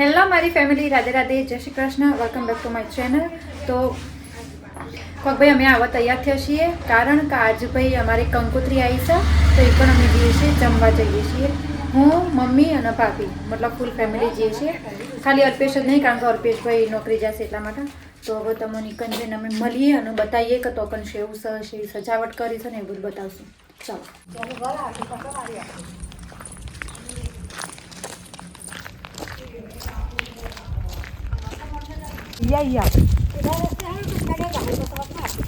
Hello મારી family, Radhe Radhe, જય Shri Krishna welcome back to my channel તો કોક ભાઈ અમે આવવા તૈયાર થયા છીએ, કારણ કે આજ ભાઈ અમારી કંકોત્રી આવી છે, તો એ પણ અમે જઈએ છીએ, જમવા જઈએ છીએ. હું, મમ્મી અને પાપી મતલબ ફૂલ ફેમિલી જઈએ છીએ. ખાલી અલ્પેશ જ નહીં, કારણ કે અલ્પેશભાઈ નોકરી જશે એટલા માટે. તો હવે તમને નિકંજન અમે મળીએ અને બતાવીએ કે તો પણ શેવું છે સજાવટ કરી ને એ બધું બતાવશું. ચાલો. या या Hãy subscribe cho không bỏ lỡ những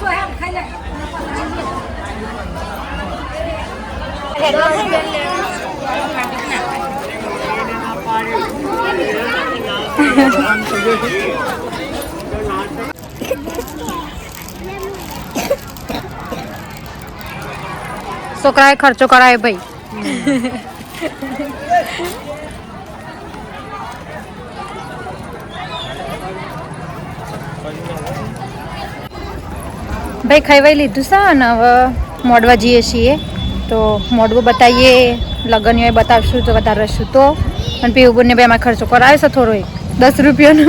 video hấp dẫn છોકરાએ ખર્ચો કરાય ભાઈ. ભાઈ ખાઈ લીધું છે ને હવે મોડવા જઈએ છીએ. તો મોડવું બતાવીએ લગ્ન બતાવશું તો વધારે રહીશું તો. અને પીવું બંને બે એમાં ખર્ચો કરાયો છે થોડો એક દસ રૂપિયાનો.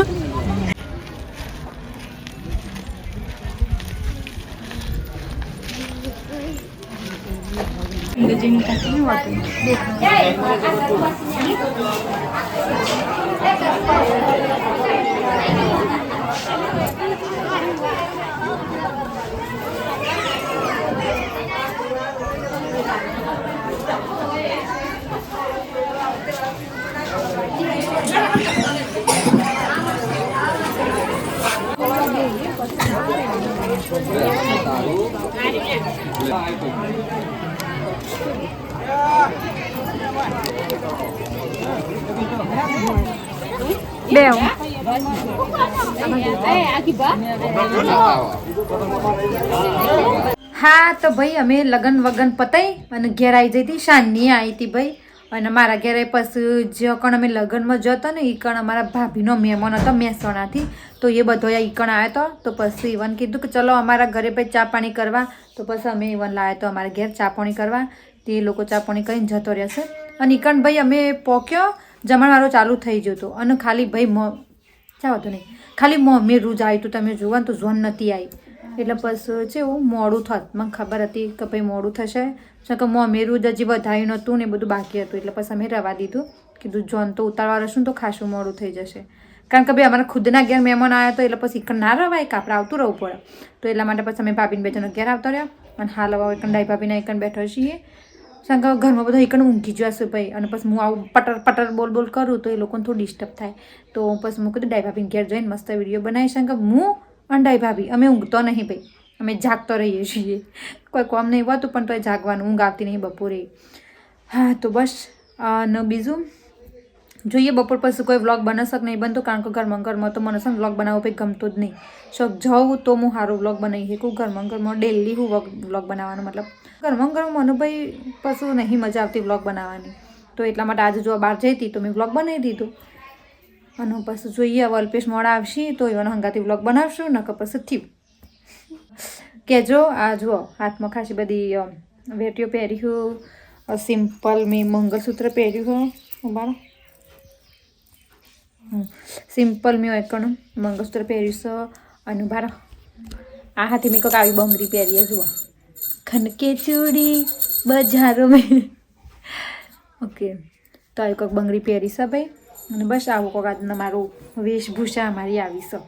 બે હા, તો ભાઈ, અમે લગન વગન પતાઈ અને ઘેર આવી જઈ હતી શાનની આવી હતી ભાઈ. અને મારા ઘેરે પછી જે કણ અમે લગ્નમાં જતો ને એ કણ અમારા ભાભીનો મહેમાન હતો મહેસાણાથી, તો એ બધો આ કણ આવ્યો હતો તો પછી ઇવન કીધું કે ચલો અમારા ઘરે ભાઈ ચા પાણી કરવા, તો પછી અમે ઇવન લાવ્યા તો અમારા ઘેર ચા પાણી કરવા, તે લોકો ચા પાણી કરીને જતો રહેશે અને ઈકણ ભાઈ અમે પોક્યો, જમણવારો ચાલુ થઈ ગયો હતો. અને ખાલી ભાઈ ચા વાંધો નહીં, ખાલી મેં રૂજ આવ્યું હતું તમે જોવા તો ઝોન નથી આવી એટલે પછી જેવું મોડું થત. મને ખબર હતી કે ભાઈ મોડું થશે. કે મોમેરું જ હજી વધાર્યું નહોતું ને બધું બાકી હતું. એટલે પછી અમે રવા દીધું. કીધું જોન તો ઉતારવા રહેશું તો ખાસું મોડું થઈ જશે. કારણ કે ભાઈ અમારા ખુદના ઘેર મહેમાન આવ્યા તો એટલે પછી ના રવાય કે આપણે આવતું રહેવું પડે. તો એટલા માટે પછી અમે ભાભીને બે જણા ઘેર આવતા રહ્યા. અને હાલ હવે એકણ ડાઈ ભાભીના એકણ બેઠો છીએ. કારણ કે ઘરમાં બધા એકણ ઊંઘી જશે ભાઈ. અને પછી હું આવું પટર પટર બોલ બોલ કરું તો એ લોકોને થોડું ડિસ્ટર્બ થાય. તો પછી હું કીધું ડાઈ ભાભીને ઘેર જઈને મસ્ત વીડિયો બનાવીશ. કારણ કે હું અને ડાઈ ભાભી, અમે ઊંઘતો નહીં ભાઈ. અમે જાગતો રહીએ છીએ. કોઈ કોમ નહીં હોતું, પણ તોય જાગવાનું, ઊંઘ આવતી નહીં બપોરે. હા, તો બસ. અને બીજું? જોઈએ બપોર પછી કોઈ વ્લોગ બનાવશક નહીં બનતો? કારણ કે ઘરમાં ઘરમાં તો મને છે વ્લોગ બનાવવો ભાઈ ગમતો જ નહીં. શોખ જાઉં તો હું સારો વ્લોગ બનાવી શકું. ઘરમાં ઘરમાં ડેલી હું વ્લોગ બનાવવાનો મતલબ. ઘરમાં ઘરમાં મને ભાઈ પછી નહીં મજા આવતી વ્લોગ બનાવવાની. તો એટલા માટે આજે જો બહાર જઈ હતી તો મેં વ્લોગ બનાવી દીધું. અને પછી જોઈએ હવે અલ્પેશ મોડા આવશે, તો એવાનો હંગાથી બ્લોગ બનાવશું, નકર પછી થયું. કહેજો આ જુઓ, હાથમાં ખાસી બધી વેટીઓ પહેર્યું સિમ્પલ મેં મંગળસૂત્ર પહેર્યું ઉભારો. સિમ્પલ મેં એકણ મંગળસૂત્ર પહેર્યું છે, અને બાર આ હાથી મેં કંઈક આવી બંગડી પહેરીએ જુઓ. ખનકે ચૂડી, બજારો મેં. ઓકે, તો આવી કંઈક બંગડી પહેરી ભાઈ. અને બસ આવું આજના મારું વેશભૂષા મારી આવી છે